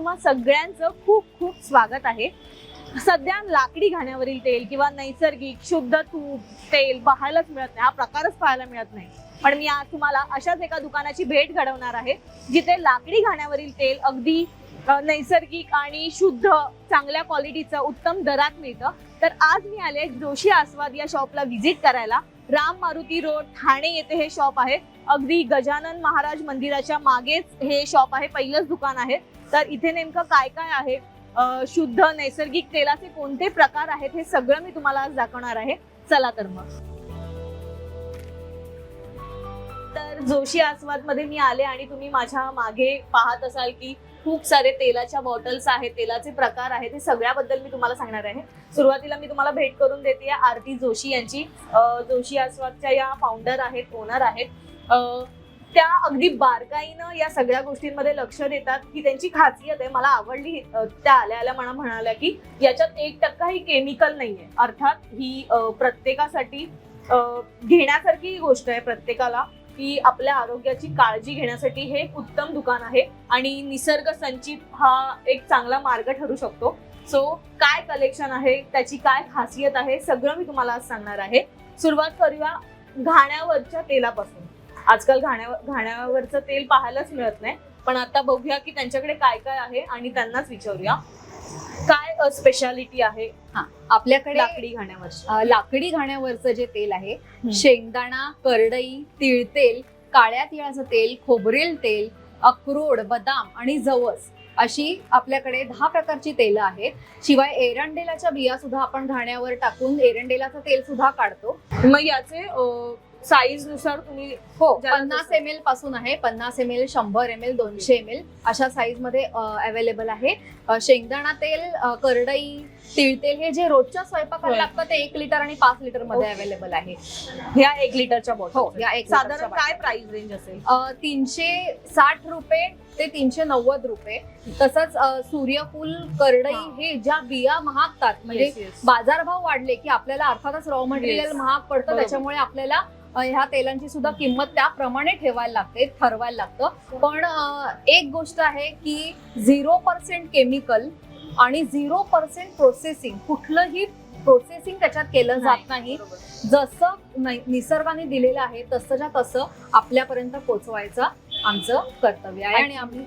तुम्हा सगळ्यांचं खूप खूप स्वागत आहे. सध्या लाकडी घाण्यावरील तेल किंवा नैसर्गिक शुद्ध तूप तेल पाहायलाच मिळत नाही. हा प्रकारच पाहायला मिळत नाही. पण मी आज तुम्हाला अशाच एका दुकानाची भेट घडवणार आहे जिथे लाकडी घाण्यावरील तेल अगदी नैसर्गिक आणि शुद्ध चांगल्या क्वालिटीचं उत्तम दरात मिळतं. तर आज मी आले जोशी आस्वाद या शॉपला व्हिजिट करायला. राम मारुती रोड ठाणे येथे हे शॉप आहे. अगदी गजानन महाराज मंदिराच्या मागेच हे शॉप आहे. पहिलंच दुकान आहे. तर इथे नेमकं काय काय आहे? शुद्ध नैसर्गिक तेलाचे कोणते प्रकार आहेत हे सगळं मी तुम्हाला आज दाखवणार आहे. चला तर मग. तर जोशी आस्वादमध्ये मी आले आणि तुम्ही माझ्या मागे पाहत असाल की खूप सारे तेलाच्या बॉटल्स आहेत तेलाचे प्रकार आहेत हे सगळ्याबद्दल मी तुम्हाला सांगणार आहे. सुरुवातीला मी तुम्हाला भेट करून देते आरती जोशी यांची. जोशी आस्वादच्या या फाउंडर आहेत ओनर आहेत. त्या अगदी बारकाईनं या सगळ्या गोष्टींमध्ये लक्ष देतात की त्यांची खासियत आहे. मला आवडली त्या आल्या आल्या म्हणा म्हणाल्या की याच्यात एक टक्का ही केमिकल नाहीये. अर्थात ही प्रत्येकासाठी घेण्यासारखी गोष्ट आहे प्रत्येकाला की आपल्या आरोग्याची काळजी घेण्यासाठी हे एक उत्तम दुकान आहे आणि निसर्ग संचित हा एक चांगला मार्ग ठरू शकतो. सो काय कलेक्शन आहे त्याची काय खासियत आहे सगळं मी तुम्हाला आज सांगणार आहे. सुरुवात करूया घाण्यावरच्या तेलापासून. आजकाल घाण्यावर घाण्यावरचं तेल पाहायलाच मिळत नाही. पण आता बघूया की त्यांच्याकडे काय काय आहे आणि त्यांनाच विचारूया. काय स्पेशालिटी आहे आपल्याकडे लाकडी घाण्यावरची अ, लाकडी घाण्यावरचं जे तेल आहे. शेंगदाणा करडई तिळतेल काळ्या तिळाचं तेल खोबरेल तेल अक्रोड बदाम आणि जवस अशी आपल्याकडे दहा प्रकारची तेलं आहेत. शिवाय एरंडेलाच्या बिया सुद्धा आपण घाण्यावर टाकून एरंडेलाचं तेल सुद्धा काढतो. मग याचे साईजनुसार तुम्ही हो पन्नास एम एलपासून आहे पन्नास एम एल शंभर एम एल दोनशे एम एल अशा साईजमध्ये अवेलेबल आहे शेंगदाणा तेल करडई तिळतेल हे जे रोजच्या स्वयंपाकाला. लागतं ते एक लिटर आणि पाच लिटरमध्ये. अवेलेबल आहे ह्या एक लिटरच्या हो बॉटल या एक साधारण काय. प्राइस रेंज असेल तीनशे साठ रुपये ते तीनशे नव्वद रुपये तसंच सूर्यफूल करडई हा. हे ज्या बिया महागतात म्हणजे. बाजारभाव वाढले की आपल्याला अर्थातच रॉ मटेरियल. महाग पडतं. त्याच्यामुळे आपल्याला ह्या तेलांची सुद्धा किंमत त्याप्रमाणे ठेवायला लागते ठरवायला लागतं. पण एक गोष्ट आहे की झिरो पर्सेंट केमिकल आणि झिरो पर्सेंट प्रोसेसिंग कुठलंही प्रोसेसिंग त्याच्यात केलं जात नाही. जसं निसर्गाने दिलेलं आहे तसंच्या तसं आपल्यापर्यंत पोहोचवायचं आमचं कर्तव्य आहे आणि आम्ही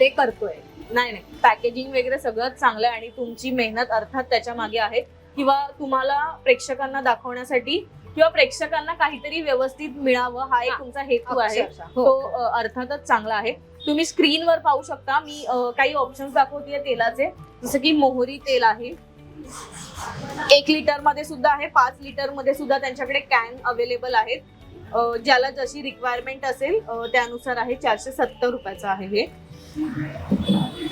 ते करतोय. नाही नाही. पॅकेजिंग वगैरे सगळंच चांगलं आहे आणि तुमची मेहनत अर्थात त्याच्यामागे आहे. किंवा तुम्हाला प्रेक्षकांना दाखवण्यासाठी किंवा प्रेक्षकांना काहीतरी व्यवस्थित मिळावं हा एक. तुमचा हेतू आहे. हो. तो अर्थातच चांगला आहे. तुम्ही स्क्रीनवर पाहू शकता. मी काही ऑप्शन्स दाखवते तेलाचे. जसं की मोहरी तेल आहे. एक लिटरमध्ये सुद्धा आहे. पाच लिटरमध्ये सुद्धा त्यांच्याकडे कॅन अवेलेबल आहेत. ज्याला जशी रिक्वायरमेंट असेल त्यानुसार आहे. चारशे सत्तर रुपयाचं आहे हे.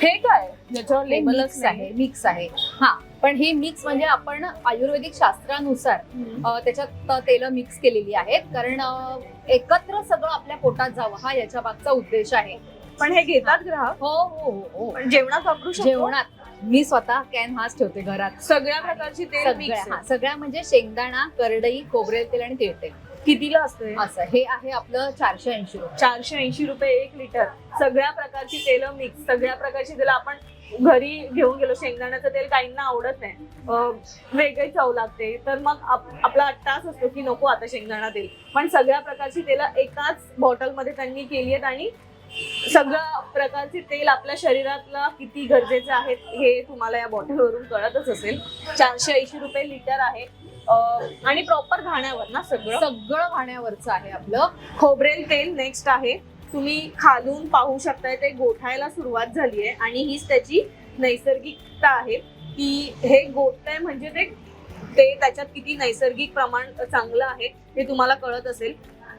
हे काय? ज्याच्यावर लेबलच आहे. मिक्स आहे. हा. पण हे मिक्स म्हणजे आपण आयुर्वेदिक शास्त्रानुसार त्याच्यात तेल मिक्स केलेली आहेत. कारण एकत्र सगळं आपल्या पोटात जावं हा याच्या मागचा उद्देश आहे. पण हे घेतात ग्राहक? हो हो हो, पण जेवणात वापरू शकतो? जेवणात. मी स्वतः कॅन हाच ठेवते घरात. सगळ्या प्रकारची तेल सगळ्या मिक्स हा, सगळ्या म्हणजे शेंगदाणा करडई खोबरेल तेल आणि तिळतेल कितीला असतं हे? असं हे आहे आपलं चारशे ऐंशी रुपये. चारशे ऐंशी रुपये एक लिटर सगळ्या प्रकारची तेल मिक्स सगळ्या प्रकारची तेल आपण घरी घेऊन गेलो. शेंगदाण्याचं तेल काहींना आवडत नाही. वेगळी चव लागते. तर मग आप- आपला अट्टास असतो की नको आता शेंगदाणा तेल. पण सगळ्या प्रकारची तेल एकाच बॉटलमध्ये त्यांनी केली आहेत आणि सगळ्या प्रकारचे तेल आपल्या शरीरातला किती गरजेचे आहेत हे तुम्हाला या बॉटलवरून कळतच असेल. चारशे ऐंशी रुपये लिटर आहे. आणि प्रॉपर घाण्यावर ना सगळं? सगळं खाण्यावरचं आहे आपलं. खोबरेल तेल नेक्स्ट आहे. तुम्ही खालून पाहू शकताय ते गोठायला सुरुवात झाली आहे आणि हीच त्याची नैसर्गिकता आहे. की हे गोठतंय म्हणजे ते ते त्याच्यात किती नैसर्गिक प्रमाण चांगलं आहे हे तुम्हाला कळत असेल.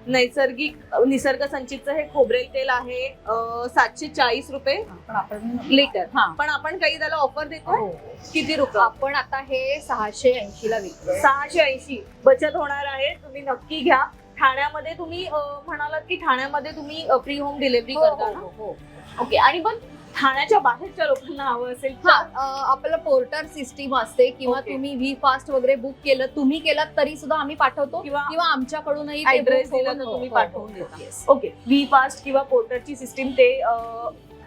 नैसर्गिक निसर्ग संचितचं हे खोबरेल तेल आहे सातशे चाळीस रुपये लिटर. हा. पण आपण काही त्याला ऑफर देतो हो. किती रुपये? आपण आता हे सहाशे ऐंशी ला विकतो सहाशे ऐंशी. बचत होणार आहे तुम्ही नक्की घ्या. ठाण्यामध्ये तुम्ही म्हणालात की ठाण्यामध्ये तुम्ही फ्री होम डिलिव्हरी करता ना? हो ओके आणि पण ठाण्याच्या बाहेरच्या लोकांना हवं असेल हा आपलं पोर्टर सिस्टीम असते किंवा. तुम्ही व्ही फास्ट वगैरे बुक केलं तुम्ही केलं तरी सुद्धा आम्ही पाठवतो किंवा किंवा आमच्याकडूनही book दिला हो, तुम्ही हो, पाठवून हो, देता. ओके व्ही फास्ट किंवा पोर्टरची सिस्टीम ते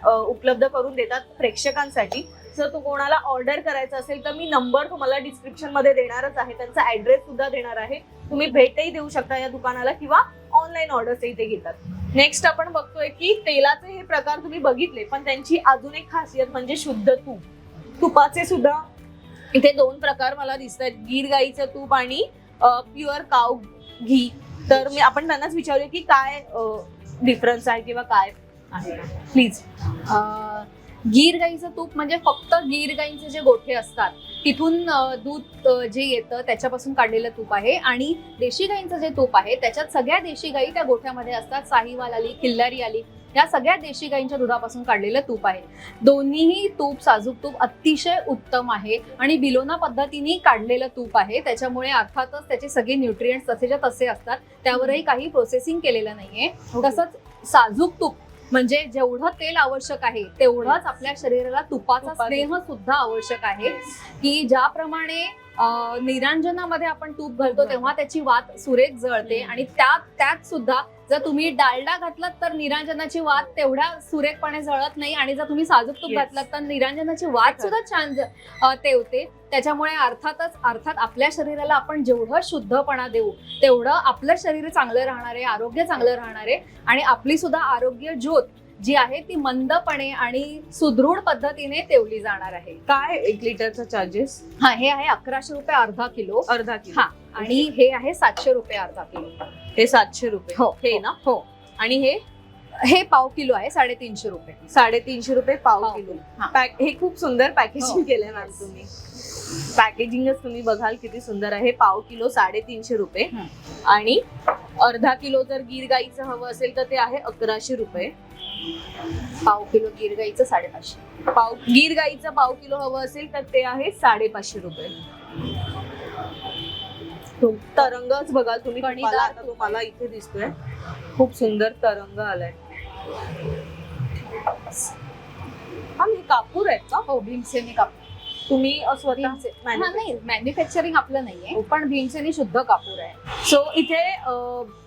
उपलब्ध करून देतात प्रेक्षकांसाठी. जर तो कोणाला ऑर्डर करायचा असेल तर मी नंबर तुम्हाला डिस्क्रिप्शनमध्ये देणारच आहे. त्यांचा ऍड्रेस सुद्धा देणार आहे. तुम्ही भेटही देऊ शकता या दुकानाला किंवा ऑनलाईन ऑर्डर्सही ते घेतात. नेक्स्ट आपण बघतोय की तेलाचे हे प्रकार तुम्ही बघितले पण त्यांची अजून एक खासियत म्हणजे शुद्ध तूप. तुपाचे सुद्धा इथे दोन प्रकार मला दिसत आहेत गीर गाईचं तूप आणि प्युअर काव घी. तर मी आपण त्यांनाच विचारूया की काय डिफरन्स आहे किंवा काय आहे. प्लीज गीर गाईचं तूप म्हणजे फक्त गीर गाईंचे जे गोठे असतात तिथून दूध जे येतं त्याच्यापासून काढलेलं तूप आहे आणि देशी गाईंचं जे तूप आहे त्याच्यात सगळ्या देशी गाई त्या गोठ्यामध्ये असतात. साहिवाल आली किल्लारी आली या सगळ्या देशी गाईंच्या दुधापासून काढलेलं तूप आहे. दोन्हीही तूप साजूक तूप अतिशय उत्तम आहे आणि बिलोना पद्धतीने काढलेलं तूप आहे. त्याच्यामुळे अर्थातच त्याचे सगळे न्यूट्रिएंट्स तसेच्या तसे असतात त्यावरही काही प्रोसेसिंग केलेलं नाहीये. तसंच साजूक तूप म्हणजे जेवढं तेल आवश्यक आहे तेवढंच आपल्या शरीराला तुपाचा. स्नेह सुद्धा आवश्यक आहे. की ज्याप्रमाणे निरांजनामध्ये आपण तूप घालतो तेव्हा त्याची वात सुरेख जळते आणि त्यात त्यात सुद्धा जर तुम्ही डालडा घातलात तर निरांजनाची वात तेवढ्या सुरेखपणे जळत नाही आणि जर तुम्ही साजूक तूप. घातलात तर निरांजनाची वात सुद्धा छान तेवते. त्याच्यामुळे अर्थातच अर्थात आपल्या शरीराला आपण जेवढं शुद्धपणा देऊ तेवढं आपलं शरीर चांगलं राहणार आहे आरोग्य चांगलं राहणार आहे आणि आपली सुद्धा आरोग्य ज्योत जी आहे ती मंदपणे आणि सुदृढ पद्धतीने तेवली जाणार आहे. काय एक लिटरचा चार्जेस हा हे आहे अकराशे रुपये अर्धा किलो. अर्धा किलो. हा आणि हे आहे सातशे रुपये अर्धा किलो. हे सातशे रुपये. हो हे ना? हो. आणि हे? हे पाव किलो आहे साडेतीनशे रुपये. साडेतीनशे रुपये पाव पाव किलो किलो. हा. पॅक हे खूप सुंदर पॅकेजिंग हो. केलंय मॅम तुम्ही. पॅकेजिंगच तुम्ही बघाल किती सुंदर आहे. पाव किलो साडेतीनशे रुपये. आणि अर्धा किलो जर गीर गाईचं हवं असेल तर ते आहे अकराशे रुपये. पाव किलो गिर गाईचं साडेपाचशे. पाव गीर गाईचं पाव किलो हवं असेल तर ते आहे साडेपाचशे रुपये. तो तरंगच बघाल तुम्ही. आता तूप तुम्हाला इथे दिसतोय. खूप सुंदर तरंग आलाय. हा हे कापूर आहेत का? हो भीमसेनी कापूर. तुम्ही अ, स्वतः भीमसे- हा, नाही मॅन्युफॅक्चरिंग आपलं नाहीये. पण भीमसेनी शुद्ध कापूर आहे. सो इथे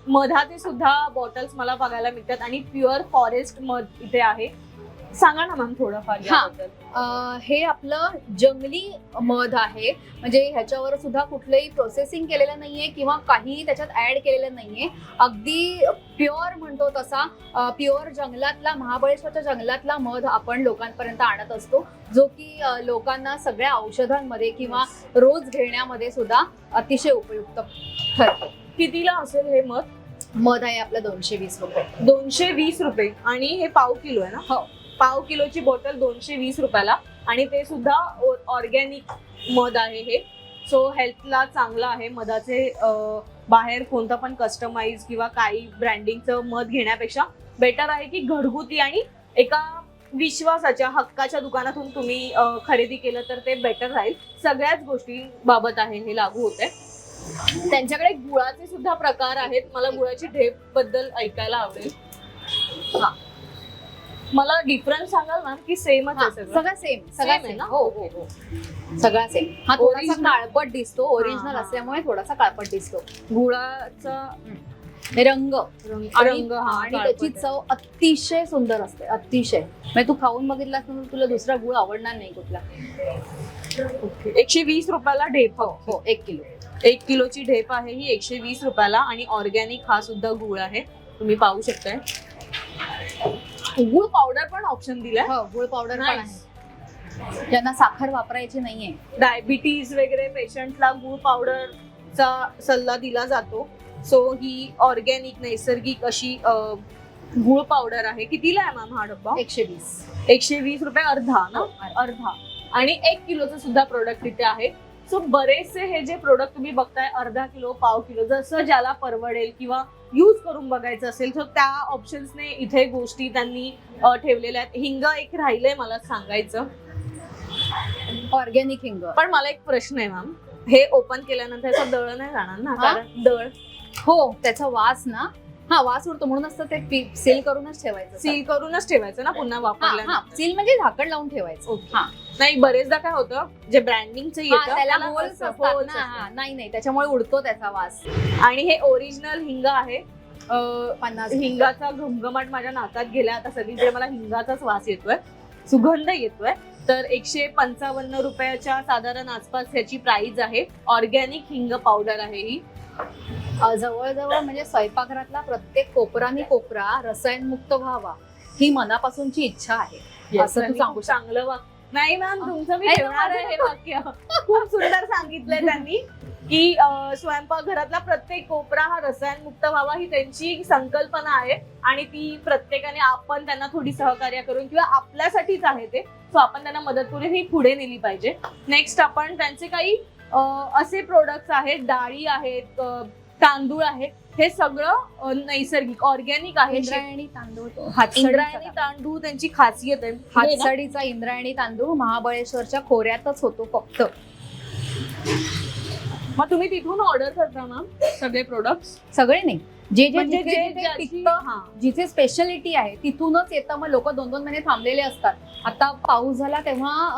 मधाचे सुद्धा बॉटल्स मला बघायला मिळतात आणि प्युअर फॉरेस्ट मध इथे आहे. सांगा ना मॅम थोडंफार हा. याबद्दल. अं, हे आपलं जंगली मध आहे. म्हणजे ह्याच्यावर सुद्धा कुठलंही प्रोसेसिंग केलेलं नाहीये किंवा काहीही त्याच्यात ऍड केलेलं नाहीये. अगदी प्युअर म्हणतो तसा प्युअर जंगलातला महाबळेश्वरच्या जंगलातला मध आपण लोकांपर्यंत आणत असतो. जो की अं, लोकांना सगळ्या औषधांमध्ये किंवा रोज घेण्यामध्ये सुद्धा अतिशय उपयुक्त. ठरतो कितीला असेल हे मध? मध आहे आपलं दोनशे वीस रुपये. दोनशे वीस रुपये. आणि हे पाव किलो आहे ना? हो. पाव किलोची बॉटल दोनशे वीस रुपयाला. आणि ते सुद्धा ऑर्गॅनिक मध आहे हे. सो हेल्थला चांगलं आहे. मधाचे बाहेर कोणतं पण कस्टमाइज किंवा काही ब्रँडिंगचं मध घेण्यापेक्षा बेटर आहे की घरगुती आणि एका विश्वासाच्या हक्काच्या दुकानातून तुम्ही खरेदी केलं तर ते बेटर राहील. सगळ्याच गोष्टी बाबत आहे हे लागू होते. त्यांच्याकडे गुळाचे सुद्धा प्रकार आहेत. मला गुळाची ढेपबद्दल ऐकायला आवडेल. हा. मला डिफरन्स सांगाल ना की सेमच आहे सगळं. सगळं सेम सगळं आहे सेम ना? हो हो हो. सगळा सेम हा थोडासा Original? काळपट दिसतो ओरिजिनल हा. असल्यामुळे थोडासा काळपट दिसतो. गुळाचा रंग. रंग. आणि रंग हा आणि काळपट त्याची आहे. चव अतिशय सुंदर असते अतिशय. म्हणजे तू खाऊन बघितलास तर तुला दुसरा गुळ आवडणार नाही कुठला. एकशे वीस रुपयाला ढेप. हो हो एक किलो. एक किलोची ढेप आहे ही एकशे वीस रुपयाला आणि ऑर्गॅनिक हा सुद्धा गुळ आहे. तुम्ही पाहू शकताय. गुळ पावडर पण ऑप्शन दिलाय. हो गुळ पावडर पण Nice. आहे. ज्यांना साखर वापरायची नाहीये. डायबिटीज वगैरे पेशंटला गुळ पावडरचा सल्ला दिला जातो. सो ही ऑर्गॅनिक नैसर्गिक अशी अं, गुळ पावडर आहे. कितीला आहे मॅम हा डब्बा? एकशे वीस. एकशे वीस रुपये अर्धा ना? हो, अर्धा. आणि एक किलोचं सुद्धा प्रोडक्ट इथे आहे. सो बरेचसे हे जे प्रोडक्ट तुम्ही बघताय अर्धा किलो पाव किलो जसं ज्याला परवडेल किंवा यूज करून बघायचं असेल तर त्या ऑप्शन्सने इथे गोष्टी त्यांनी ठेवलेल्या आहेत. हिंग एक राहिलंय मला सांगायचं. ऑर्गॅनिक हिंग. पण मला एक प्रश्न आहे मॅम हे ओपन केल्यानंतर दळ नाही जाणार ना? कारण दळ. हो. त्याचा वास ना हा वास उडतो. म्हणूनच तर ते सील करूनच ठेवायचं. सील करूनच ठेवायचं ना पुन्हा हा सील म्हणजे झाकण लावून ठेवायचं. ओके. हा. नाही बरेचदा काय होतं जे ब्रँडिंगचं येतं त्याला. हा, नाही नाही. त्याच्यामुळे उडतो त्याचा वास. आणि हे ओरिजिनल हिंग आहे. पन्नास हिंगाचा घमघमाट माझ्या नाकात गेला. आता सगळीकडे मला हिंगाचाच वास येतोय. सुगंध येतोय. तर एकशे पंचावन्न रुपयाच्या साधारण आसपास ह्याची प्राइस आहे. ऑर्गॅनिक हिंग पावडर आहे ही. जवळजवळ म्हणजे स्वयंपाकघरातला प्रत्येक कोपरा आणि कोपरा रसायनमुक्त व्हावा ही मनापासूनची इच्छा आहे. असं तू सांगू चांगलं वाक नाही मॅम तुमचं मी ठेवणार आहे हे वाक्य. खूप सुंदर सांगितलंय त्यांनी की स्वयंपाकघरातला प्रत्येक कोपरा हा रसायनमुक्त व्हावा ही त्यांची संकल्पना आहे आणि ती प्रत्येकाने आपण त्यांना थोडी सहकार्य करून किंवा आपल्यासाठीच आहे ते सो आपण त्यांना मदत करून ही पुढे नेली पाहिजे. नेक्स्ट आपण त्यांचे काही असे प्रोडक्ट्स आहेत डाळी आहेत तांदूळ आहेत हे सगळं नैसर्गिक ऑर्गॅनिक आहे. इंद्रायणी तांदूळ. इंद्रायणी तांदूळ. त्यांची खासियत आहे? हातसडीचा इंद्रायणी तांदूळ महाबळेश्वरच्या खोऱ्यातच होतो फक्त. मग तुम्ही तिथून ऑर्डर करता ना सगळे प्रोडक्ट सगळे नाही. जे जे म्हणजे जिथे जे जिथे ज्याची- पिकतं, हा. जिथे स्पेशालिटी आहे तिथूनच येतं. मग लोक दोन दोन महिने थांबलेले असतात. आता पाऊस झाला तेव्हा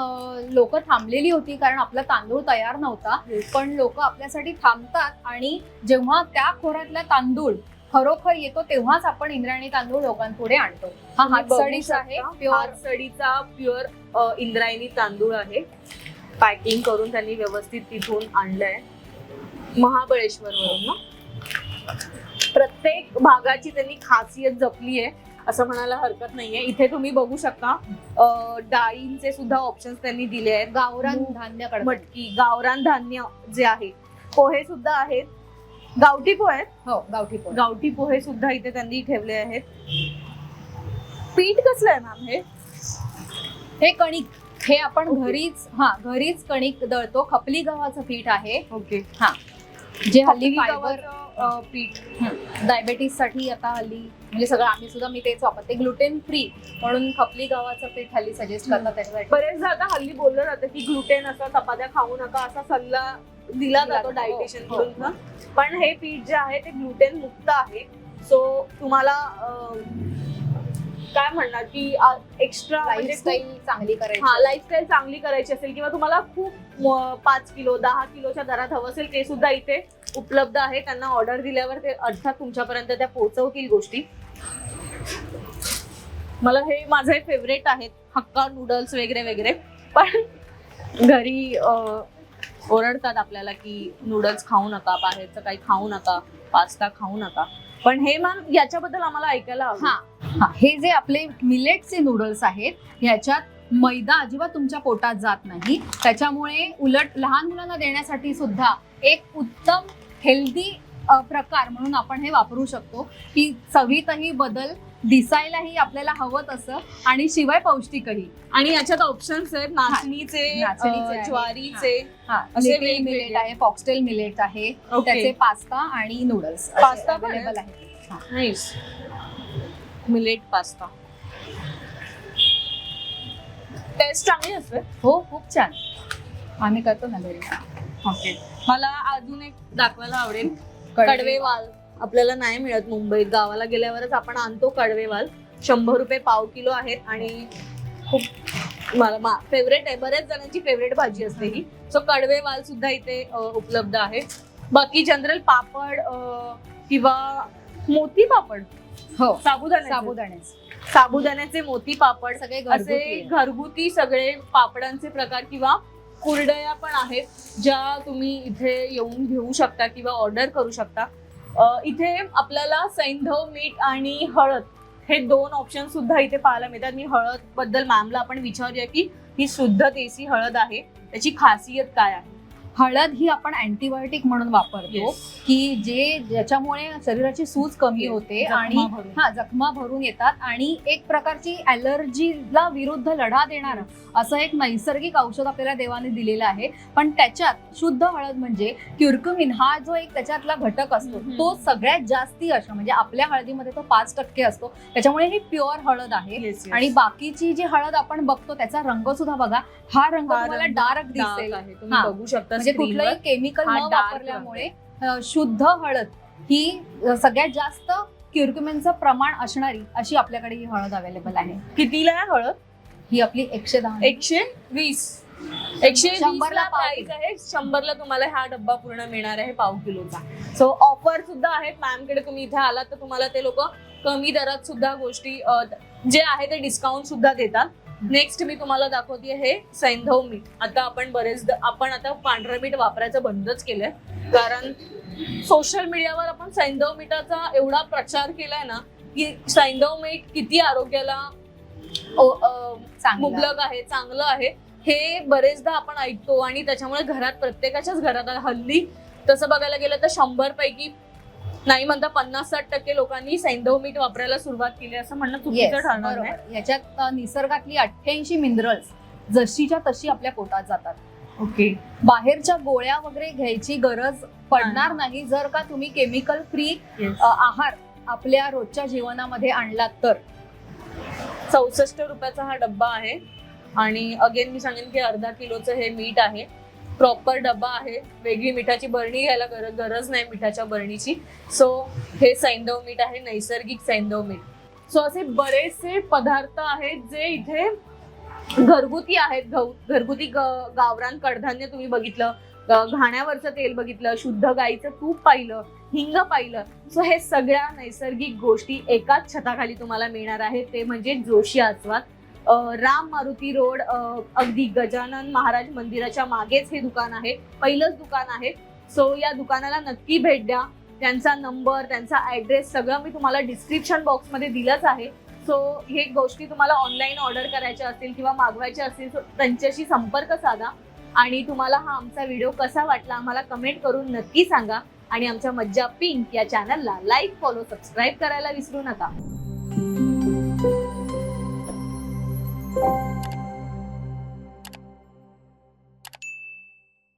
लोक थांबलेली होती कारण आपला तांदूळ तयार नव्हता. पण लोक आपल्यासाठी थांबतात आणि जेव्हा त्या खोऱ्यातला तांदूळ खरोखर येतो तेव्हाच आपण इंद्रायणी तांदूळ लोकांपुढे आणतो. हा तुम्ही बघू हातसडीचा आहे शकता, प्युअर हातसडीचा प्युअर इंद्रायणी तांदूळ आहे. पॅकिंग करून त्यांनी व्यवस्थित तिथून आणलंय. महाबळेश्वर वरून ना भागाची त्यांनी खासियत जपली आहे असं म्हणायला हरकत नाहीये. इथे तुम्ही बघू शकता डाळींचे सुद्धा ऑप्शन्स त्यांनी दिले आहेत. गावरान धान्य मटकी गावरान धान्य जे आहे पोहे सुद्धा आहेत. गावठी पोहे आहेत? हो गावठी पोळी. गावठी पोहे सुद्धा इथे त्यांनी ठेवले आहेत. पीठ कसलं आहे मॅम हे? हे कणिक. हे आपण. घरीच हा घरीच कणिक दळतो. खपली गव्हाचं पीठ आहे. ओके. जे हल्ली फायबर पीठ डायबेटीससाठी आता हल्ली म्हणजे सगळं आम्ही सुद्धा मी तेच वापरते. ग्लुटेन फ्री म्हणून खपली गव्हाचं पीठ हल्ली सजेस्ट करतात त्याच्यासाठी. बरेचदा आता हल्ली बोललं जातं की ग्लुटेन असं चपात्या खाऊ नका असा सल्ला दिला जातो. डायटिशियन हो, कडून ना. पण हे पीठ जे आहे ते ग्लुटेन मुक्त आहे. सो तुम्हाला काय म्हणणार की एक्स्ट्रा म्हणजे लाईफस्टाईल चांगली करायची. हा लाईफस्टाईल चांगली करायची असेल किंवा तुम्हाला खूप पाच किलो दहा किलोच्या दरात हवं असेल ते सुद्धा इथे उपलब्ध आहे. त्यांना ऑर्डर दिल्यावर ते अर्थात तुमच्यापर्यंत त्या पोहोचवतील गोष्टी. मला हे माझे फेवरेट आहेत हक्का नूडल्स वगैरे वगैरे. पण घरी ओरडतात आपल्याला की नूडल्स खाऊ नका बाहेरचं काही खाऊ नका पास्ता खाऊ नका. पण हे मॅम याच्याबद्दल आम्हाला ऐकायला आवडेल. हा हा हे जे आपले मिलेटचे नूडल्स आहेत ह्याच्यात मैदा अजिबात तुमच्या पोटात जात नाही त्याच्यामुळे उलट लहान मुलांना देण्यासाठी सुद्धा एक उत्तम हेल्दी प्रकार म्हणून आपण हे वापरू शकतो. की चवीतही बदल दिसायलाही आपल्याला हवं तसं आणि शिवाय पौष्टिकही. आणि याच्यात ऑप्शन्स आहेत नाचणीचे नाचणीचे. ज्वारीचे हा. असे लिटिल वेगवेगळे. मिलेट आहे फॉक्सटेल मिलेट आहे. त्याचे पास्ता आणि नूडल्स पास्ता पण अवेलेबल आहे? आहे हा. Nice millet pasta. टेस्ट चांगली असते? हो खूप छान. आम्ही करतो ना घरी. ओके मला अजून एक दाखवायला आवडेल. कडवेवाल आपल्याला नाही मिळत मुंबईत. गावाला गेल्यावरच आपण आणतो कडवेवाल शंभर रुपये पाव किलो आहेत आणि खूप मला फेवरेट आहे. बऱ्याच जणांची फेवरेट भाजी असते ही. सो कडवेवाल सुद्धा इथे उपलब्ध आहे बाकी जनरल पापड किंवा मोती पापड. हो. साबुदाणे साबुदाण्याचे. साबुदाण्याचे मोती पापड. सगळे असे. घरगुती सगळे पापडांचे प्रकार किंवा कुरडया पण आहेत ज्या तुम्ही इथे येऊन घेऊ शकता किंवा ऑर्डर करू शकता. इथे आपल्याला सैंधव मीठ आणि हळद हे दोन ऑप्शन सुद्धा इथे पाहायला मिळतात. मी हळदबद्दल मॅमला आपण विचारूया की ही शुद्ध देसी हळद आहे. त्याची खासियत काय आहे? हळद ही आपण अँटीबायोटिक म्हणून वापरतो की जे ज्याच्यामुळे शरीराची सूज कमी. होते आणि. हा जखमा भरून येतात आणि एक प्रकारची अलर्जीला विरुद्ध लढा देणारं असं एक नैसर्गिक औषध आपल्याला देवाने दिलेलं आहे पण त्याच्यात शुद्ध हळद म्हणजे क्युरक्युमिन हा जो एक त्याच्यातला घटक असतो. तो सगळ्यात जास्ती असतो म्हणजे आपल्या हळदीमध्ये तो पाच टक्के असतो त्याच्यामुळे ही प्युअर हळद आहे. आणि बाकीची जी हळद आपण बघतो त्याचा रंग सुद्धा बघा हा रंग तुम्हाला डार्क दिसेल आहे तुम्ही. बघू शकता म्हणजे कुठलंही. केमिकल न वापरल्यामुळे शुद्ध हळद ही सगळ्यात जास्त क्युरक्युमिनचं प्रमाण असणारी अशी आपल्याकडे ही हळद अवेलेबल आहे. कितीला आहे हळद? ही आपली एकशे दहा. एकशे वीस. एकशे शंभरला प्राइस आहे. शंभरला तुम्हाला हा डब्बा पूर्ण मिळणार आहे पाव किलोचा. सो ऑफर सुद्धा आहेत. मॅमकडे तुम्ही इथे आलात तर तुम्हाला ते लोक कमी दरात सुद्धा गोष्टी जे आहे ते डिस्काउंट सुद्धा देतात. नेक्स्ट मी तुम्हाला दाखवते हे सैंधव मीठ आता आपण बरेच आपण आता पांढरं मीठ वापरायचं बंदच केलंय कारण सोशल मीडियावर आपण सैंधव मीठाचा एवढा प्रचार केलाय ना की सैंधव मीठ किती आरोग्याला. मुबलक आहे चांगलं आहे हे बरेचदा आपण ऐकतो आणि त्याच्यामुळे घरात प्रत्येकाच्याच घरात. हल्ली तसं बघायला गेलं तर शंभर पैकी नाही म्हणता पन्नास साठ टक्के लोकांनी सैंधव मीठ वापरायला सुरुवात केली असं म्हणणं Yes, चुकीचं ठरणार नाही याच्यात अ, निसर्गातली अठ्ठ्याऐंशी मिनरल्स जशीच्या तशी आपल्या पोटात जातात. ओके बाहेरच्या गोळ्या वगैरे घ्यायची गरज पडणार नाही जर का तुम्ही केमिकल फ्री आहार आपल्या रोजच्या जीवनामध्ये आणलात तर. चौसष्ट रुपयाचा हा डब्बा आहे. आणि अगेन मी सांगेन की अर्धा किलोचं हे मीठ आहे. प्रॉपर डबा आहे. वेगळी मिठाची बरणी घ्यायला गरज गरज नाही मिठाच्या बरणीची. सो हे सैंदव मीठ आहे नैसर्गिक सैंदव मीठ. सो असे बरेचसे पदार्थ आहेत जे इथे घरगुती आहेत. घरगुती गावरान कडधान्य तुम्ही बघितलं घाण्यावरचं तेल बघितलं शुद्ध गाईचं तूप पाहिलं हिंग पाहिलं. सो हे सगळ्या नैसर्गिक गोष्टी एकाच छताखाली तुम्हाला मिळणार आहे ते म्हणजे जोशी आस्वाद. राम मारुती रोड अगदी गजानन महाराज मंदिराच्या मागेच हे दुकान आहे. पहिलंच दुकान आहे. सो या दुकानाला नक्की भेट द्या. त्यांचा नंबर त्यांचा ऍड्रेस सगळं मी तुम्हाला डिस्क्रिप्शन बॉक्समध्ये दिलंच आहे. सो हे गोष्टी तुम्हाला ऑनलाईन ऑर्डर करायच्या असतील किंवा मागवायच्या असतील त्यांच्याशी संपर्क साधा. आणि तुम्हाला हा आमचा व्हिडिओ कसा वाटला आम्हाला कमेंट करून नक्की सांगा. आणि आमच्या मज्जा पिंक या चॅनलला लाईक फॉलो सबस्क्राईब करायला विसरू नका. Música